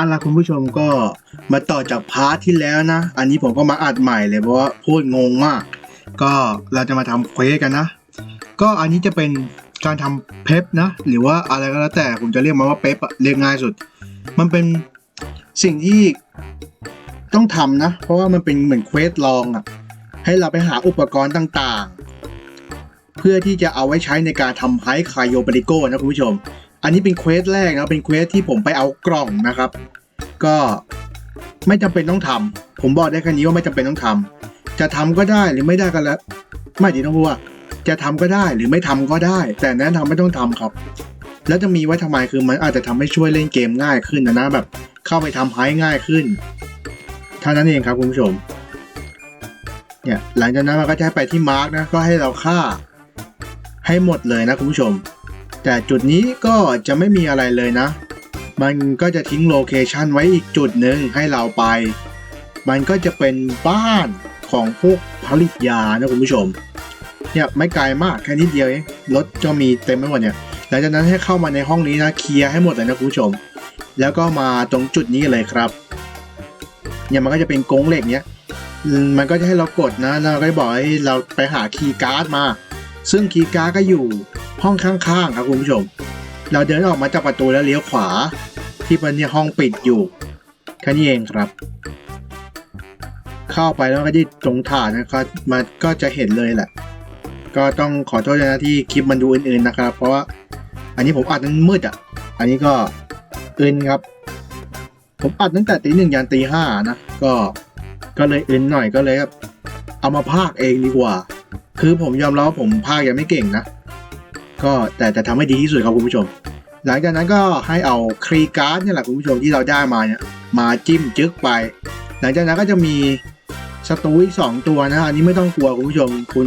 เอาล่ะคุณผู้ชมก็มาต่อจากพาร์ทที่แล้วนะ อันนี้ผมก็มาอัดใหม่เลยเพราะว่าพูดงงมาก ก็เราจะมาทำเควสกันนะ ก็อันนี้จะเป็นการทำเพปนะ หรือว่าอะไรก็แล้วแต่ผมจะเรียกมันว่าเพปเรียกง่ายสุด มันเป็นสิ่งที่ต้องทำนะ เพราะว่ามันเป็นเหมือนเควสลองอะให้เราไปหาอุปกรณ์ต่างๆ เพื่อที่จะเอาไว้ใช้ในการทำไฮคายโยบริโก้นะคุณผู้ชม อันนี้เป็นเควสแรกนะเป็นเควสที่ผมไปเอากล่องนะครับ ก็ไม่จำเป็นต้องทำผมบอกได้แค่นี้ว่าไม่จำเป็นต้องทำจะทำก็ได้หรือไม่ได้ก็แล้ว ไม่ดีต้องพูดว่า จะทำก็ได้หรือไม่ทำก็ได้ แต่แนะนำไม่ต้องทำครับ แล้วจะมีไว้ทำไมคือมันอาจจะทำให้ช่วยเล่นเกมง่ายขึ้นนะนะแบบ เข้าไปทำไฮง่ายขึ้นเท่านั้นเองครับคุณผู้ชมเนี่ยหลังจากนั้นมันก็จะให้ไปที่มาร์กนะก็ให้เราฆ่า ให้หมดเลยนะคุณผู้ชม แต่จุดนี้ก็จะไม่มีอะไรเลยนะ มันก็จะทิ้งโลเคชันไว้อีกจุดหนึ่งให้เราไป มันก็จะเป็นบ้านของพวกผลิตยานะคุณผู้ชม เนี่ยไม่ไกลมากแค่นิดเดียวเองรถก็มีเต็มไปหมดเนี่ย หลังจากนั้นให้เข้ามาในห้องนี้นะเคลียร์ให้หมดเลยนะคุณผู้ชม แล้วก็มาตรงจุดนี้เลยครับ เนี่ยมันก็จะเป็นกงเหล็กเนี้ยมันก็จะให้เรากดนะ แล้วเราก็บอกให้เราไปหาคีย์การ์ดมา ซึ่งคีย์การ์ดก็อยู่ห้องข้างๆครับคุณผู้ชม เราเดินออกมาจากประตูแล้วเลี้ยวขวา ที่เป็นเนี่ยห้องปิดอยู่แค่นี้เองครับ เข้าไปแล้วก็ที่ตรงฐานนะครับมันก็จะเห็นเลยแหละ ก็ต้องขอโทษด้วยนะที่คลิปมันดูอื่นๆนะครับ เพราะว่าอันนี้ผมอัดนั้นมืดอะ อันนี้ก็อึนครับ ผมอัดตั้งแต่ตีหนึ่งยันตีห้านะ ก็ก็เลยอึนหน่อยก็เลยครับเอามาพากเองดีกว่า คือผมยอมรับว่าผมพากย์ยังไม่เก่งนะ ก็แต่จะทำให้ดีที่สุดครับคุณผู้ชม หลังจากนั้นก็ให้เอาครีการ์ดเนี่ยแหละคุณผู้ชมที่เราได้มาเนี่ยมาจิ้มจึ๊กไป หลังจากนั้นก็จะมีศัตรูอีกสองตัวนะอันนี้ไม่ต้องกลัวคุณผู้ชม คุณ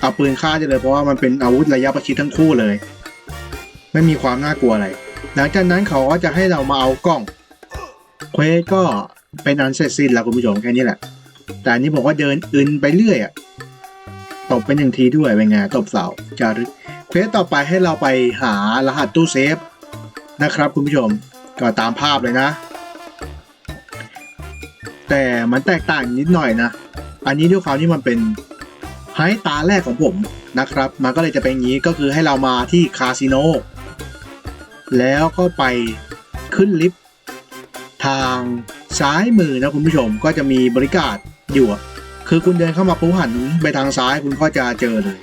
เอาปืนฆ่าได้เลยเพราะว่ามันเป็นอาวุธระยะประชิดทั้งคู่เลย ไม่มีความน่ากลัวอะไร หลังจากนั้นเขาก็จะให้เรามาเอากล้องเควสก็เป็นอันเสร็จสิ้นแล้วคุณผู้ชมแค่นี้แหละ แต่อันนี้ผมก็เดินอึนไปเรื่อยอะ บไปหนึ่งทีด้วยเป็นไงตบเสาจารึกเควสต่อไปให้เราไปหารหัสตู้เซฟนะครับคุณผู้ชมก็ตามภาพเลยนะ แต่มันแตกต่างนิดหน่อยนะ อันนี้ด้วยความที่มันเป็นไฮตาแรกของผมนะครับ มันก็เลยจะเป็นอย่างนี้ก็คือให้เรามาที่คาสิโนแล้วก็ไปขึ้นลิฟต์ทางซ้ายมือนะคุณผู้ชมก็จะมีบริการอยู่ คือคุณเดินเข้ามาปุ๊บหันไปทางซ้ายคุณก็จะเจอเลย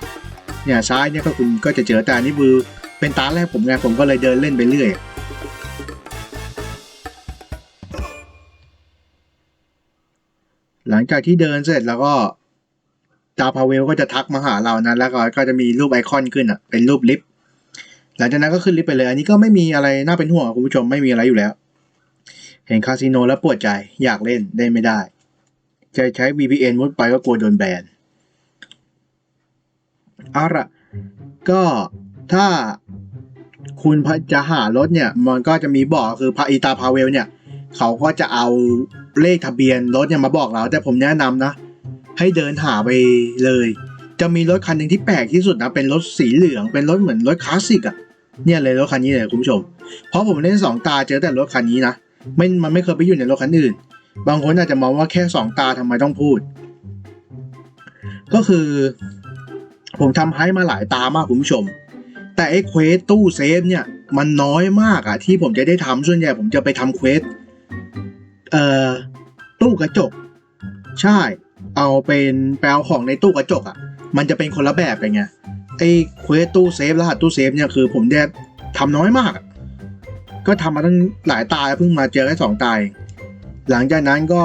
เนี่ยซ้ายเนี่ยก็คุณก็จะเจอแต่อันนี้คือเป็นตาแรกผมไงผมก็เลยเดินเล่นไปเรื่อยหลังจากที่เดินเสร็จแล้วก็ดาวพาเวลก็จะทักมาหาเรานะแล้วก็ก็จะมีรูปไอคอนขึ้นอะเป็นรูปลิฟต์หลังจากนั้นก็ขึ้นลิฟต์ไปเลย อันนี้ก็ไม่มีอะไรน่าเป็นห่วงคุณผู้ชมไม่มีอะไรอยู่แล้ว เห็นคาสิโนแล้วปวดใจอยากเล่นเล่นไม่ได้ จะใช้ VPN มุดไปก็กลัวโดนแบนเอาละก็ถ้าคุณจะหารถเนี่ย มันก็จะมีบอกคือพาอีตาพาเวลเนี่ย เขาก็จะเอาเลขทะเบียนรถเนี่ยมาบอกเรา แต่ผมแนะนำนะ ให้เดินหาไปเลย จะมีรถคันหนึ่งที่แปลกที่สุดนะ เป็นรถสีเหลือง เป็นรถเหมือนรถคลาสสิกอะเนี่ยเลยรถคันนี้เลยคุณผู้ชม เพราะผมเล่นสองตาเจอแต่รถคันนี้นะไม่มันไม่เคยไปอยู่ในรถคันอื่น บางคนอาจจะมองว่าแค่สองตาทำไมต้องพูด ก็คือ ผมทำให้มาหลายตามากคุณผู้ชม แต่ไอ้เควสตู้เซฟเนี่ย มันน้อยมากอะที่ผมจะได้ทำส่วนใหญ่ผมจะไปทำเควสเอ่อตู้กระจก ใช่ เอาเป็นแปลของในตู้กระจกอะมันจะเป็นคนละแบบไปไงไอ้เควสตู้เซฟรหัสตู้เซฟเนี่ยคือผมได้ทำน้อยมาก ก็ทำมาตั้งหลายตาแล้วเพิ่งมาเจอแค่สองตาเอง หลังจากนั้นก็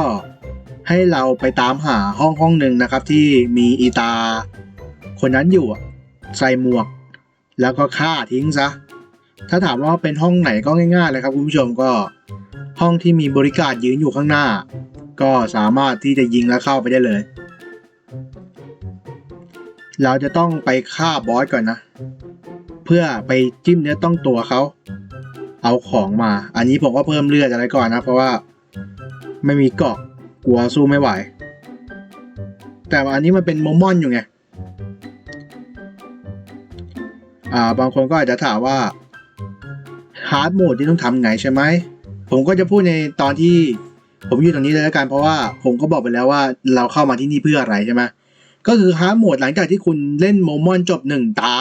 ให้เราไปตามหาห้องห้องหนึ่งนะครับ ที่มีอีตา คนนั้นอยู่ใส่หมวก แล้วก็ฆ่าทิ้งซะ ถ้าถามว่าเป็นห้องไหนก็ง่ายๆเลยครับคุณผู้ชมก็ห้องที่มีบริการยืนอยู่ข้างหน้า ก็สามารถที่จะยิงแล้วเข้าไปได้เลย เราจะต้องไปฆ่าบอสก่อนนะ เพื่อไปจิ้มเนื้อต้องตัวเขาเอาของมา อันนี้ผมก็เพิ่มเลือดอะไรก่อนนะ เพราะว่า ไม่มีเกาะกลัวสู้ไม่ไหว แต่ว่าอันนี้มันเป็นโมมอนอยู่ไงอ่าบางคนก็อาจจะถามว่าฮาร์ดโหมดที่ต้องทำไงใช่ไหม ผมก็จะพูดในตอนที่ผมอยู่ตรงนี้เลยแล้วกันเพราะว่าผมก็บอกไปแล้วว่าเราเข้ามาที่นี่เพื่ออะไรใช่ไหมก็คือฮาร์ดโหมดหลังจากที่คุณเล่นโมมอนจบหนึ่งตา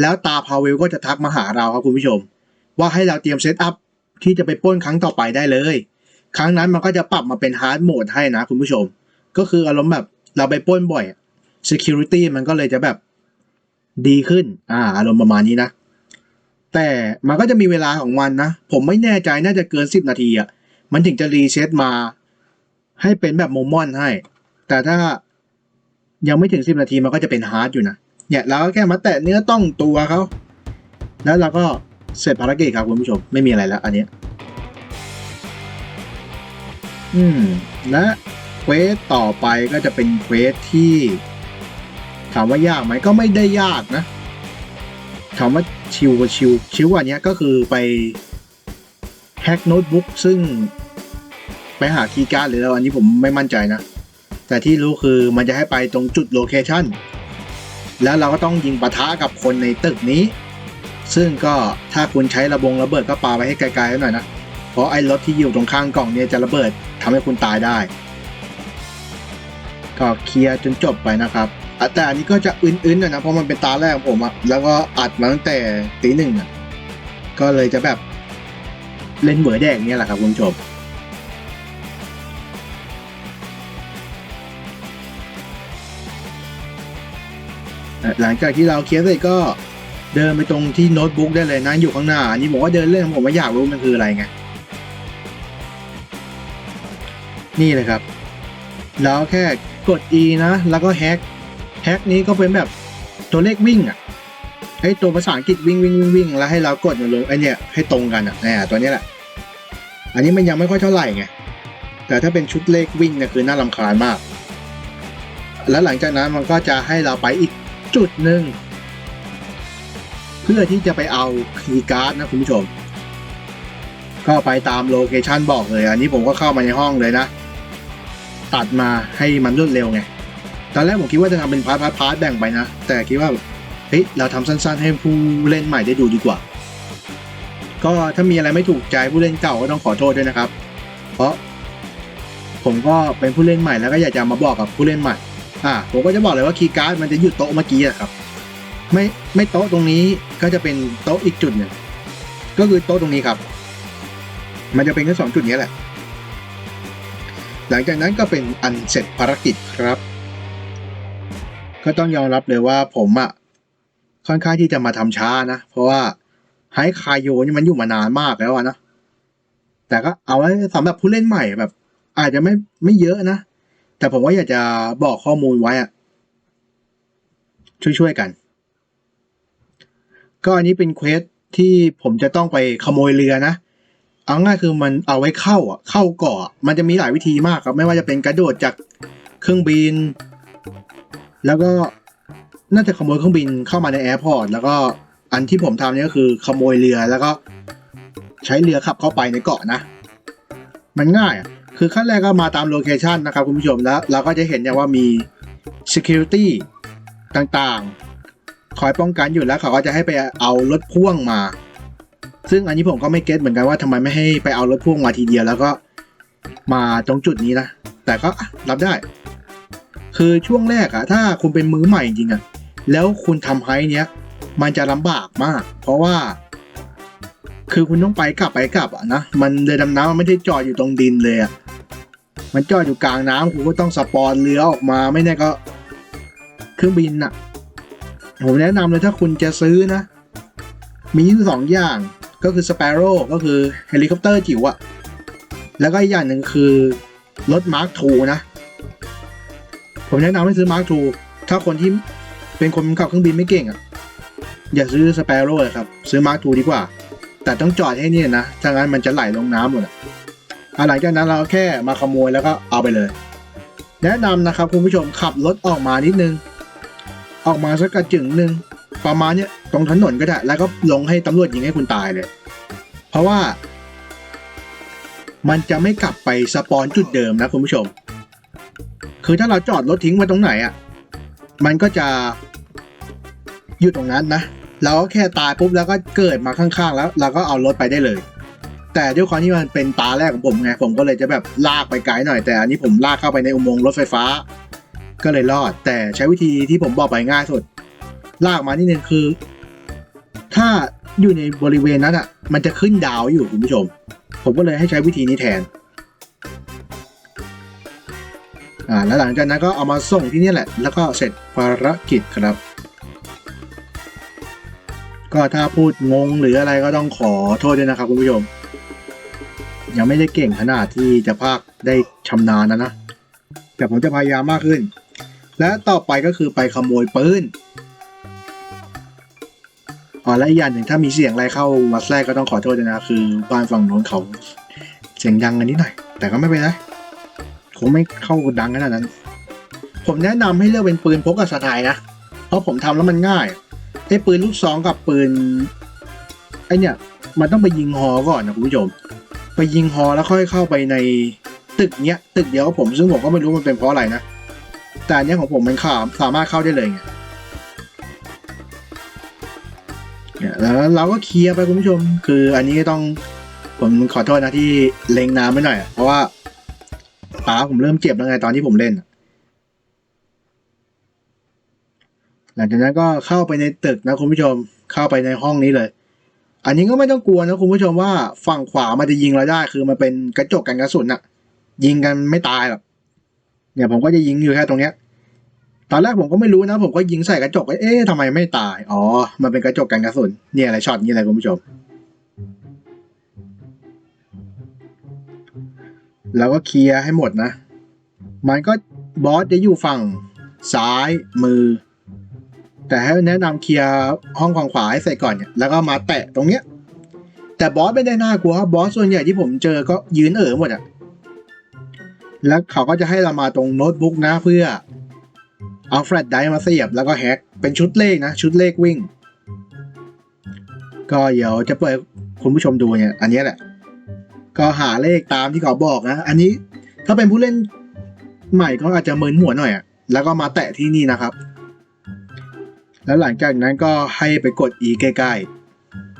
แล้วตาพาเวลก็จะทักมาหาเราครับคุณผู้ชม ว่าให้เราเตรียมเซตอัพที่จะไปป้นครั้งต่อไปได้เลย ครั้งนั้นมันก็จะปรับมาเป็นฮาร์ดโหมดให้นะคุณผู้ชม ก็คืออารมณ์แบบเราไปป้นบ่อย Security มันก็เลยจะแบบดีขึ้น อ่า อารมณ์ประมาณนี้นะ แต่มันก็จะมีเวลาของมันนะ ผมไม่แน่ใจน่าจะเกินสิบนาทีอะ มันถึงจะรีเซ็ตมา ให้เป็นแบบโมมอนให้ แต่ถ้ายังไม่ถึงสิบนาทีมันก็จะเป็นฮาร์ดอยู่นะ เนี่ยเราก็แค่มาแตะเนื้อต้องตัวเขา แล้วเราก็เสร็จภารกิจครับคุณผู้ชม ไม่มีอะไรแล้วอันเนี้ย อืม และเควสต่อไปก็จะเป็นเควสที่ ถามว่ายากไหมก็ไม่ได้ยากนะ ถามว่าชิวว่าชิวชิวกว่านี้ก็คือไปแฮกโน้ตบุ๊กซึ่งไปหาคีย์การ์ดหรืออะไรอันนี้ผมไม่มั่นใจนะ แต่ที่รู้คือมันจะให้ไปตรงจุดโลเคชันแล้วเราก็ต้องยิงปะทะกับคนในตึกนี้ ซึ่งก็ถ้าคุณใช้ระบงระเบิดก็ปาไปให้ไกลๆหน่อยนะ เพราะไอ้รถที่อยู่ตรงข้างกล่องเนี่ยจะระเบิดทำให้คุณตายได้ ก็เคลียร์จนจบไปนะครับแต่อันนี้ก็จะอื่นๆหน่อยนะเพราะมันเป็นตาแรกของผมอะแล้วก็อัดมาตั้งแต่ตีหนึ่งอะก็เลยจะแบบเล่นเหมือแดงเนี่ยแหละครับคุณผู้ชมหลังจากที่เราเคลียร์เสร็จก็เดินไปตรงที่โน้ตบุ๊กได้เลยนะอยู่ข้างหน้า อันนี้ผมว่าเดินเล่นผมไม่อยากรู้มันคืออะไรไง นี่เลยครับ แล้วแค่กด E นะ แล้วก็แฮกแฮกนี้ก็เป็นแบบตัวเลขวิ่งอะให้ตัวภาษาอังกฤษวิ่งวิ่งวิ่งวิ่งแล้วให้เรากดมันลงไอเนี่ยให้ตรงกันอะเนี่ยตัวนี้แหละ อันนี้มันยังไม่ค่อยเท่าไหร่ไงแต่ถ้าเป็นชุดเลขวิ่งเนี่ยคือน่ารำคาญมาก แล้วหลังจากนั้นมันก็จะให้เราไปอีกจุดหนึ่งเพื่อที่จะไปเอาคีย์การ์ดนะคุณผู้ชม ก็ไปตามโลเคชันบอกเลย อันนี้ผมก็เข้ามาในห้องเลยนะ ตัดมาให้มันรวดเร็วไง ตอนแรกผมคิดว่าจะทำเป็นพาร์ทพาร์ทพาร์ทแบ่งไปนะ แต่คิดว่าเฮ้ยเราทำสั้น ๆ ให้ผู้เล่นใหม่ได้ดูดีกว่า ก็ถ้ามีอะไรไม่ถูกใจผู้เล่นเก่าก็ต้องขอโทษด้วยนะครับ เพราะ ผมก็เป็นผู้เล่นใหม่แล้วก็อยากจะมาบอกกับผู้เล่นใหม่ อ่า ผมก็จะบอกเลยว่าคีย์การ์ดมันจะอยู่โต๊ะเมื่อกี้อะครับ ไม่ไม่โต๊ะตรงนี้ก็จะเป็นโต๊ะอีกจุดหนึ่งก็คือโต๊ะตรงนี้ครับ มันจะเป็นแค่สองจุดนี้แหละ หลังจากนั้นก็เป็นอันเสร็จภารกิจครับ ก็ต้องยอมรับเลยว่าผมอะค่อนข้างที่จะมาทำช้านะ เพราะว่าไฮคายโยนี่มันอยู่มานานมากแล้วนะ แต่ก็เอาไว้สำหรับผู้เล่นใหม่แบบ อาจจะไม่ไม่เยอะนะ แต่ผมว่าอยากจะบอกข้อมูลไว้อะช่วยๆกัน ก็อันนี้เป็นเควสที่ผมจะต้องไปขโมยเรือนะ เอาง่ายคือมันเอาไว้เข้าอะเข้าเกาะอมันจะมีหลายวิธีมากครับ ไม่ว่าจะเป็นกระโดดจากเครื่องบิน แล้วก็น่าจะขโมยเครื่องบินเข้ามาในแอร์พอร์ตแล้วก็อันที่ผมทำนี่ก็คือขโมยเรือแล้วก็ใช้เรือขับเข้าไปในเกาะนะ มันง่ายคือขั้นแรกก็มาตามโลเคชันนะครับคุณผู้ชมแล้วเราก็จะเห็นเนี่ยว่ามี security ต่างๆ คอยป้องกันอยู่แล้วเขาก็จะให้ไปเอารถพ่วงมา ซึ่งอันนี้ผมก็ไม่เก็ตเหมือนกันว่าทำไมไม่ให้ไปเอารถพ่วงมาทีเดียวแล้วก็มาตรงจุดนี้นะ แต่ก็รับได้ คือช่วงแรกอะถ้าคุณเป็นมือใหม่จริงอะแล้วคุณทำไฮเนี้ย มันจะลำบากมาก เพราะว่า คือคุณต้องไปกลับไปกลับอะนะ มันเรือดำน้ำมันไม่ได้จอดอยู่ตรงดินเลยอะมันจอดอยู่กลางน้ำคุณก็ต้องสปอนเรือออกมาไม่แน่ก็ เครื่องบินอะผมแนะนำเลยถ้าคุณจะซื้อนะ มีอยู่สองอย่าง ก็คือ Sparrow ก็คือเฮลิคอปเตอร์จิ๋วอะแล้วก็อีกอย่างหนึ่งคือรถ Mark II นะ ผมแนะนำให้ซื้อ Mark II ถ้าคนที่เป็นคนขับเครื่องบินไม่เก่งอะอย่าซื้อ Sparrow เลยครับ ซื้อ Mark II ดีกว่า แต่ต้องจอดให้เนี่ยนะถ้างั้นมันจะไหลลงน้ำหมดอะหลังจากนั้นเราแค่มาขโมยแล้วก็เอาไปเลย แนะนำนะครับคุณผู้ชมขับรถออกมานิดนึง ออกมาสักกระจึงหนึ่งประมาณเนี้ย ตรงถนนก็ได้ แล้วก็ลงให้ตำรวจยิงให้คุณตายเลย เพราะว่า มันจะไม่กลับไปสปอนจุดเดิมนะคุณผู้ชม คือถ้าเราจอดรถทิ้งไว้ตรงไหนอะ่ะ มันก็จะอยู่ตรงนั้นนะเราก็แค่ตายปุ๊บแล้วก็เกิดมาข้างๆ แล้ว เราก็เอารถไปได้เลย แต่ด้วยความที่มันเป็นตาแรกของผมไงผมก็เลยจะแบบลากไปไกลหน่อย แต่อันนี้ผมลากเข้าไปในอุโมงค์รถไฟฟ้า ก็เลยรอด แต่ใช้วิธีที่ผมบอกไปง่ายสุด ลากมานิดนึงคือ ถ้าอยู่ในบริเวณนั้นอะ มันจะขึ้นดาวอยู่คุณผู้ชม ผมก็เลยให้ใช้วิธีนี้แทน อ่า แล้วหลังจากนั้นก็เอามาส่งที่นี่แหละ แล้วก็เสร็จภารกิจครับ ก็ถ้าพูดงงหรืออะไรก็ต้องขอโทษด้วยนะครับคุณผู้ชม ยังไม่ได้เก่งขนาดที่จะพากได้ชำนาญนะนะ แต่ผมจะพยายามมากขึ้น และต่อไปก็คือไปขโมยปืน อ๋อและอีกอย่างหนึ่งถ้ามีเสียงอะไรเข้ามาแทรกก็ต้องขอโทษด้วยนะคือบ้านฝั่งโน้นเขาเสียงดังกันนิดหน่อย แต่ก็ไม่เป็นไรคงไม่เข้าดังขนาดนั้น ผมแนะนำให้เลือกเป็นปืนพกกับสไนด์นะเพราะผมทำแล้วมันง่ายไอ้ปืนลูกซองกับปืนไอเนี่ยมันต้องไปยิงฮอก่อนนะคุณผู้ชมไปยิงฮอแล้วค่อยเข้าไปในตึกเนี้ยตึกเดียวผมซึ่งผมก็ไม่รู้มันเป็นเพราะอะไรนะ แต่เนี้ยของผมมันขามสามารถเข้าได้เลยไง แล้วเราก็เคลียร์ไปคุณผู้ชม คืออันนี้ต้องผมขอโทษนะที่เล็งน้ำไม่หน่อย เพราะว่าขาผมเริ่มเจ็บแล้วไงตอนที่ผมเล่น หลังจากนั้นก็เข้าไปในตึกนะคุณผู้ชม เข้าไปในห้องนี้เลย อันนี้ก็ไม่ต้องกลัวนะคุณผู้ชมว่าฝั่งขวามันจะยิงเราได้ คือมันเป็นกระจกกันกระสุนอะยิงกันไม่ตายหรอกเนี่ยผมก็จะยิงอยู่แค่ตรงเนี้ย ตอนแรกผมก็ไม่รู้นะ ผมก็ยิงใส่กระจกเอ๊ะทำไมไม่ตาย อ๋อ มันเป็นกระจกกันกระสุนเนี่ยอะไรช็อตนี้อะไรคุณผู้ชม แล้วก็เคลียร์ให้หมดนะ มันก็บอสจะอยู่ฝั่งซ้ายมือ แต่ให้แนะนำเคลียร์ห้องฝั่งขวาให้เสร็จก่อนเนี่ย แล้วก็มาแตะตรงเนี้ย แต่บอสไม่ได้น่ากลัวบบอสส่วนใหญ่ที่ผมเจอก็ยืนเอ๋อหมดอะแล้วเขาก็จะให้เรามาตรงโน้ตบุ๊กนะเพื่อ เอาแฟลชไดมาเสียบแล้วก็แฮกเป็นชุดเลขนะ ชุดเลขวิ่ง ก็เดี๋ยวจะเปิดคุณผู้ชมดูเนี่ย อันนี้แหละ ก็หาเลขตามที่เขาบอกนะ อันนี้ถ้าเป็นผู้เล่นใหม่ก็อาจจะเมึนหัวหน่อยอะแล้วก็มาแตะที่นี่นะครับ แล้วหลังจากนั้นก็ให้ไปกด E ใกล้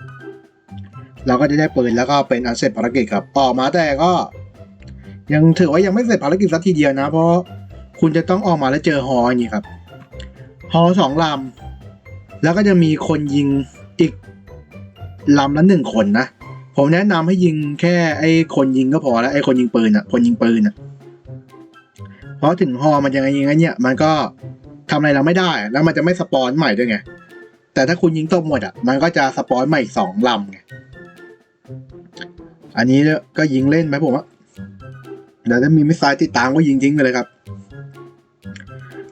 ๆ เราก็จะได้ปืนแล้วก็เป็นอันเสร็จภารกิจครับ ออกมาแต่ก็ ยังถือว่ายังไม่เสร็จภารกิจสักทีเดียวนะ เพราะ คุณจะต้องออกมาแล้วเจอฮออย่างนี้ครับฮอสองลำแล้วก็จะมีคนยิงอีกลำละหนึ่งคนนะผมแนะนำให้ยิงแค่ไอ้คนยิงก็พอแล้วไอ้คนยิงปืนอะ คนยิงปืนอะ เพราะถึงฮอมันยังไงยังไงเนี่ย มันก็ทำอะไรเราไม่ได้ แล้วมันจะไม่สปอนใหม่ด้วยไง แต่ถ้าคุณยิงตบหมดอะ มันก็จะสปอนใหม่สองลำไง อันนี้ก็ยิงเล่นไหมผมว่าเดี๋ยวถ้ามีมิสไซล์ติดตามก็ยิงทิ้งไปเลยครับ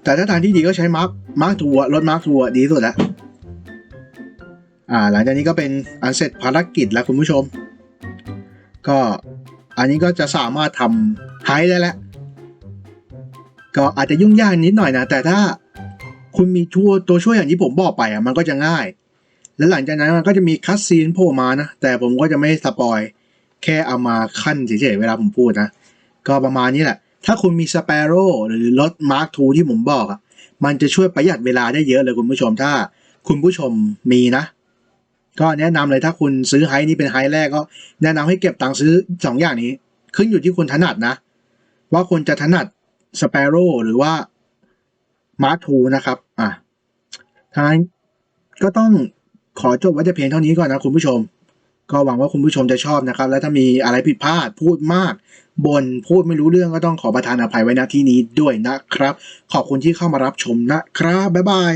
แต่ถ้าทางที่ดีก็ใช้มาร์คมาร์คทัวร์รถมาร์คทัวร์ดีสุดแล้วอ่า หลังจากนี้ก็เป็นอันเสร็จภารกิจแล้วคุณผู้ชม ก็อันนี้ก็จะสามารถทำไฮได้แล้ว ก็อาจจะยุ่งยากนิดหน่อยนะ แต่ถ้าคุณมีชัวตัวช่วยอย่างที่ผมบอกไปอะมันก็จะง่าย แล้วหลังจากนั้นมันก็จะมีคัสซีนโผล่มานะ แต่ผมก็จะไม่สปอย แค่เอามาขั้นเฉยๆเวลาผมพูดนะ ก็ประมาณนี้แหละ ถ้าคุณมีสเปโร่หรือรถมาร์คทูที่ผมบอกอะมันจะช่วยประหยัดเวลาได้เยอะเลยคุณผู้ชมถ้าคุณผู้ชมมีนะ ก็แนะนำเลยถ้าคุณซื้อไฮนี้เป็นไฮแรกก็ แนะนำให้เก็บตังค์ซื้อสองอย่างนี้ ขึ้นอยู่ที่คุณถนัดนะ ว่าคุณจะถนัดสเปโร่หรือว่ามาร์คทูนะครับ อะทางนั้นก็ต้องขอจบไว้แต่เพียงเท่านี้ก่อนนะคุณผู้ชม ก็หวังว่าคุณผู้ชมจะชอบนะครับ และถ้ามีอะไรผิดพลาดพูดมากบน่นพูดไม่รู้เรื่องก็ต้องขอประทานอภัยไว้ณที่นี้ด้วยนะครับ ขอบคุณที่เข้ามารับชมนะครับบ๊ายบาย